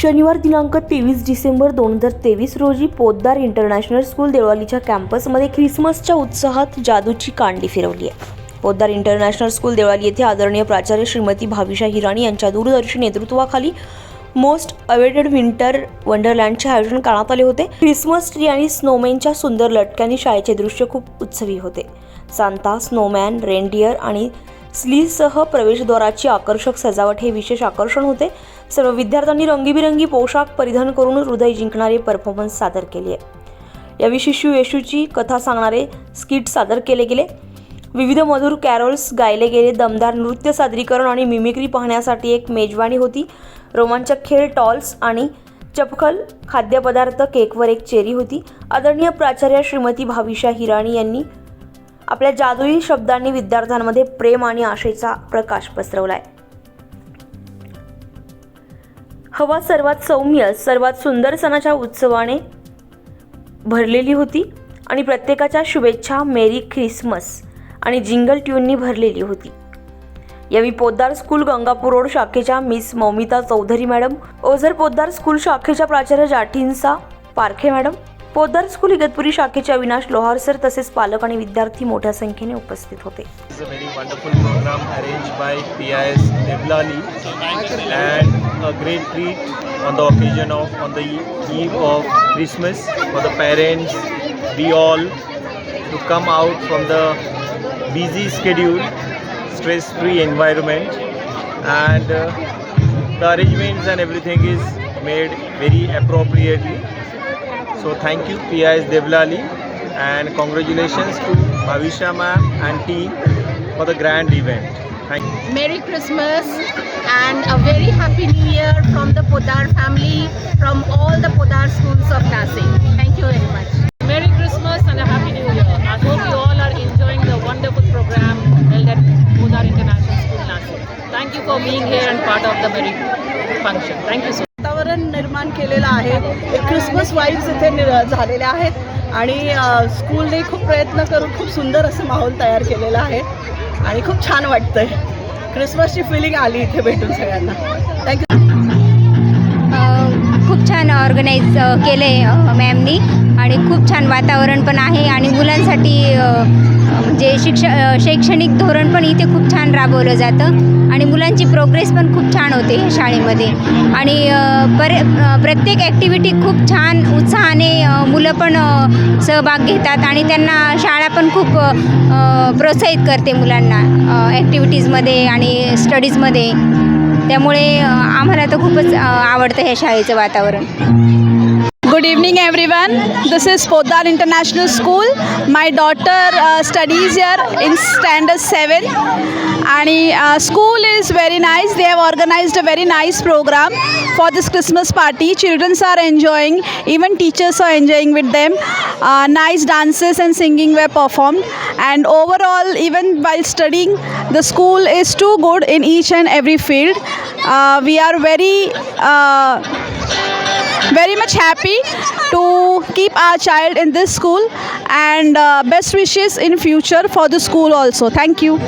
शनिवार दिनांक तेवीस डिसेंबर दोन हजार तेवीस रोजी पोद्दार इंटरनॅशनल स्कूल देवळालीच्या कॅम्पसमध्ये ख्रिसमसच्या उत्साहात जादूची कांडी फिरवली आहे. पोद्दार इंटरनॅशनल स्कूल देवळाली येथे आदरणीय प्राचार्य श्रीमती भाविशा हिराणी यांच्या दूरदर्शी नेतृत्वाखाली मोस्ट अवेटेड विंटर वंडरलँडचे आयोजन करण्यात आले होते. ख्रिसमस ट्री आणि स्नोमॅनच्या सुंदर लटक्यांनी शाळेचे दृश्य खूप उत्सवी होते. सांता स्नोमॅन रेनडियर आणि स्लीसह प्रवेशद्वाराची आकर्षक सजावट हे विशेष आकर्षण होते. सर्व विद्यार्थ्यांनी रंगीबिरंगी पोशाख परिधान करून हृदय जिंकणारे परफॉर्मन्स सादर केले आहे. यावेळी शिशू येशूची कथा सांगणारे स्किट सादर केले गेले. विविध मधुर कॅरोल्स गायले गेले. दमदार नृत्य सादरीकरण आणि मिमिक्री पाहण्यासाठी एक मेजवानी होती. रोमांचक खेळ टॉल्स आणि चपखल खाद्यपदार्थ केकवर एक चेरी होती. आदरणीय प्राचार्य श्रीमती भाविशा हिराणी यांनी आपल्या जादुई शब्दांनी विद्यार्थ्यांमध्ये प्रेम आणि आशेचा प्रकाश पसरवलाय. हवा सर्वात सौम्य सर्वात सुंदर सणाच्या उत्सवाने भरलेली होती आणि प्रत्येकाच्या शुभेच्छा मेरी ख्रिसमस आणि जिंगल ट्यूननी भरलेली होती. यावेळी पोद्दार स्कूल गंगापूर रोड शाखेच्या miss Moumita Chaudhary madam Ozar Poddar school शाखेच्या प्राचार्य जाठींसा पारखे मॅडम पोद्दार स्कूल इगतपुरी शाखेचे अविनाश लोहार सर तसेच पालक आणि विद्यार्थी मोठ्या संख्येने उपस्थित होते It's a very wonderful program arranged by PIS Devlali and a great treat on the occasion of on the eve of Christmas for the parents, we all to come out from the busy schedule, stress-free environment and uh, the arrangements and everything is made very appropriately. So thank you PIS Devlali and congratulations to Bhavisha ma'am and team for the grand event. Thank you. Merry Christmas and a very Happy New Year from the Podar family, from all the Podar schools of Nasik. Thank you very much. Merry Christmas and a Happy New Year. I hope you all are enjoying the wonderful program held at Podar International School, Nasik. Thank you for being here and part of the merry function. Thank you so much. निर्माण केलेलं आहे. एक Christmas vibes इथे झालेल्या आहेत. आणि स्कूलने खूप प्रयत्न करून खूप सुंदर असं माहोल तयार केलेला आहे. आणि खूप छान वाटतंय. क्रिसमसची फिलिंग आली इथे भेटून सगळ्यांना. थँक्यू खूप छान ऑर्गनाईज केलं आहे मॅमनी आणि खूप छान वातावरण पण आहे. आणि मुलांसाठी शिक्ष शैक्षणिक धोरण पण इथे खूप छान राबवलं जातं आणि मुलांची प्रोग्रेस पण खूप छान होते ह्या शाळेमध्ये. आणि बरे प्रत्येक ॲक्टिव्हिटी खूप छान उत्साहाने मुलं पण सहभाग घेतात आणि त्यांना शाळा पण खूप प्रोत्साहित करते मुलांना ॲक्टिव्हिटीजमध्ये आणि स्टडीजमध्ये त्यामुळे आम्हाला तर खूपच आवडतं ह्या शाळेचं वातावरण. Good evening, everyone. This is Podar International School. My daughter uh, studies here in standard 7. And uh, school is very nice. They have organized a very nice program for this Christmas party. Children are enjoying, even teachers are enjoying with them. Uh, nice dances and singing were performed. And overall, even while studying, the school is too good in each and every field. Uh, we are very uh, very much happy to keep our child in this school and uh, best wishes in future for the school also. Thank you